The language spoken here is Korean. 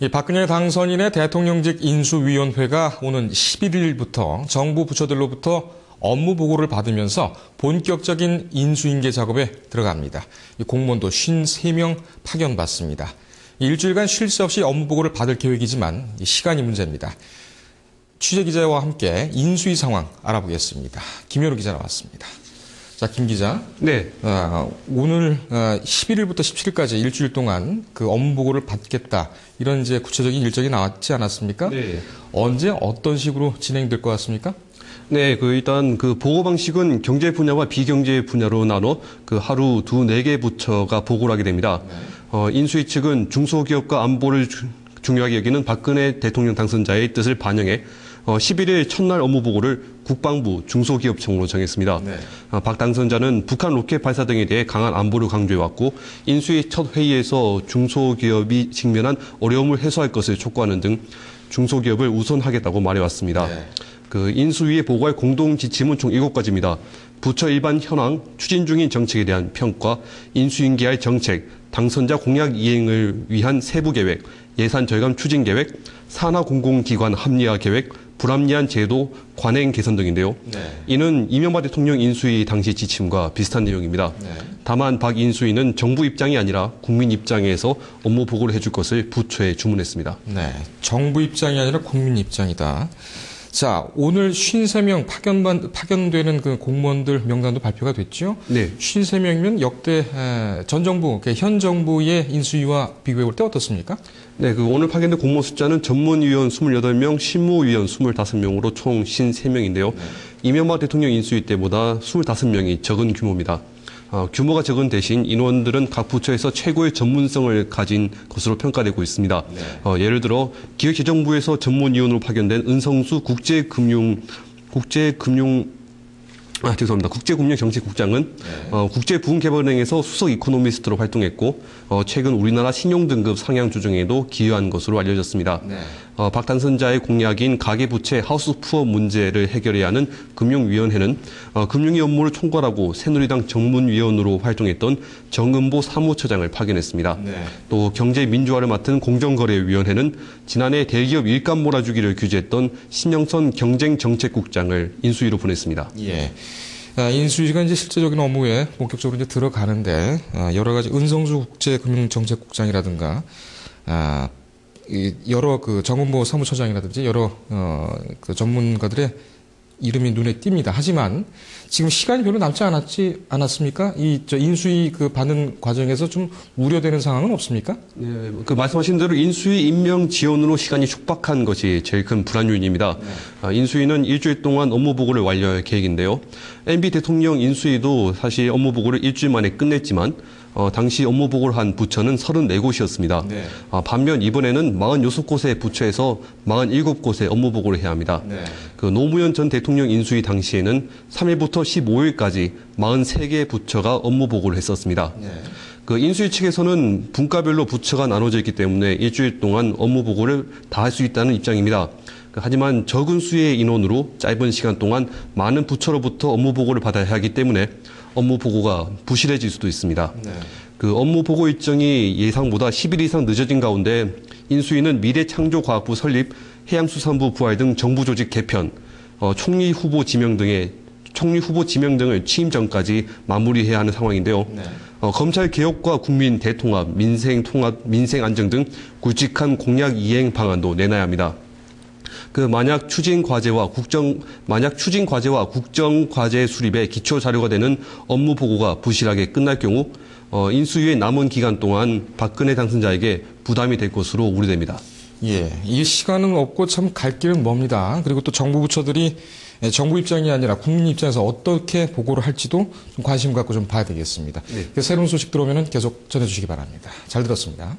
이 박근혜 당선인의 대통령직 인수위원회가 오는 11일부터 정부 부처들로부터 업무 보고를 받으면서 본격적인 인수인계 작업에 들어갑니다. 이 공무원도 53명 파견받습니다. 일주일간 쉴 새 없이 업무 보고를 받을 계획이지만 시간이 문제입니다. 취재 기자와 함께 인수위 상황 알아보겠습니다. 김현우 기자 나왔습니다. 자, 김 기자. 네. 어, 오늘 어, 11일부터 17일까지 일주일 동안 그 업무 보고를 받겠다. 이런 이제 구체적인 일정이 나왔지 않았습니까? 네. 언제 어떤 식으로 진행될 것 같습니까? 네, 그 일단 그 보고 방식은 경제 분야와 비경제 분야로 나눠 그 하루 두 네 개 부처가 보고를 하게 됩니다. 어, 인수위 측은 중소기업과 안보를 주, 중요하게 여기는 박근혜 대통령 당선자의 뜻을 반영해 어, 11일 첫날 업무 보고를 국방부 중소기업청으로 정했습니다. 네. 어, 박 당선자는 북한 로켓 발사 등에 대해 강한 안보를 강조해왔고 인수위 첫 회의에서 중소기업이 직면한 어려움을 해소할 것을 촉구하는 등 중소기업을 우선하겠다고 말해왔습니다. 네. 그 인수위에 보고할 공동 지침은 총 7가지입니다. 부처 일반 현황, 추진 중인 정책에 대한 평가, 인수인계할 정책, 당선자 공약 이행을 위한 세부 계획, 예산 절감 추진 계획, 산하 공공기관 합리화 계획, 불합리한 제도, 관행 개선 등인데요. 네. 이는 이명박 대통령 인수위 당시 지침과 비슷한 내용입니다. 네. 다만 박 인수위는 정부 입장이 아니라 국민 입장에서 업무 보고를 해줄 것을 부처에 주문했습니다. 네. 정부 입장이 아니라 국민 입장이다. 자, 오늘 53명 파견, 파견되는 그 공무원들 명단도 발표가 됐죠? 네. 53명이면 역대 에, 전 정부, 그현 정부의 인수위와 비교해 볼 때 어떻습니까? 네, 그 오늘 파견된 공무원 숫자는 전문위원 28명, 실무위원 25명으로 총 53명인데요. 이명박 대통령 인수위 때보다 25명이 적은 규모입니다. 어, 규모가 적은 대신 인원들은 각 부처에서 최고의 전문성을 가진 것으로 평가되고 있습니다. 어, 예를 들어 기획재정부에서 전문위원으로 파견된 은성수 국제금융 국제금융 아, 죄송합니다. 국제금융정책국장은 어, 국제부흥개발은행에서 수석 이코노미스트로 활동했고 어, 최근 우리나라 신용등급 상향 조정에도 기여한 것으로 알려졌습니다. 네. 어, 박 당선자의 공약인 가계부채 하우스푸어 문제를 해결해야 하는 금융위원회는 어, 금융위 업무를 총괄하고 새누리당 정문위원으로 활동했던 정은보 사무처장을 파견했습니다. 네. 또 경제민주화를 맡은 공정거래위원회는 지난해 대기업 일감 몰아주기를 규제했던 신영선 경쟁정책국장을 인수위로 보냈습니다. 예. 아, 인수위가 이제 실제적인 업무에 본격적으로 이제 들어가는데 아, 여러 가지 은성수 국제금융정책국장이라든가 아, 이 여러 그 정은보 사무처장이라든지 여러 어, 그 전문가들의 이름이 눈에 띕니다. 하지만 지금 시간이 별로 남지 않았지 않았습니까? 이 저 인수위 그 받는 과정에서 좀 우려되는 상황은 없습니까? 네, 그 말씀하신 대로 인수위 임명 지원으로 시간이 촉박한 것이 제일 큰 불안 요인입니다. 아, 인수위는 일주일 동안 업무 보고를 완료할 계획인데요. MB 대통령 인수위도 사실 업무 보고를 일주일 만에 끝냈지만 어, 당시 업무 보고를 한 부처는 34곳이었습니다. 네. 아, 반면 이번에는 46곳의 부처에서 47곳의 업무 보고를 해야 합니다. 네. 그 노무현 전 대통령 인수위 당시에는 3일부터 15일까지 43개 부처가 업무 보고를 했었습니다. 네. 그 인수위 측에서는 분과별로 부처가 나눠져 있기 때문에 일주일 동안 업무 보고를 다 할 수 있다는 입장입니다. 그 하지만 적은 수의 인원으로 짧은 시간 동안 많은 부처로부터 업무 보고를 받아야 하기 때문에 업무 보고가 부실해질 수도 있습니다. 네. 그 업무 보고 일정이 예상보다 10일 이상 늦어진 가운데 인수위는 미래창조과학부 설립, 해양수산부 부활 등 정부 조직 개편, 어, 총리 후보 지명 등의 총리 후보 지명 등을 취임 전까지 마무리해야 하는 상황인데요. 네. 어, 검찰 개혁과 국민 대통합, 민생 통합, 민생 안정 등 굵직한 공약 이행 방안도 내놔야 합니다. 그 만약 추진 과제와 국정 만약 추진 과제와 국정 과제 수립에 기초 자료가 되는 업무 보고가 부실하게 끝날 경우 어, 인수위의 남은 기간 동안 박근혜 당선자에게 부담이 될 것으로 우려됩니다. 예, 이 시간은 없고 참 갈 길은 멉니다. 그리고 또 정부 부처들이 예, 정부 입장이 아니라 국민 입장에서 어떻게 보고를 할지도 좀 관심 갖고 좀 봐야 되겠습니다. 네. 그 새로운 소식 들어오면 계속 전해주시기 바랍니다. 잘 들었습니다.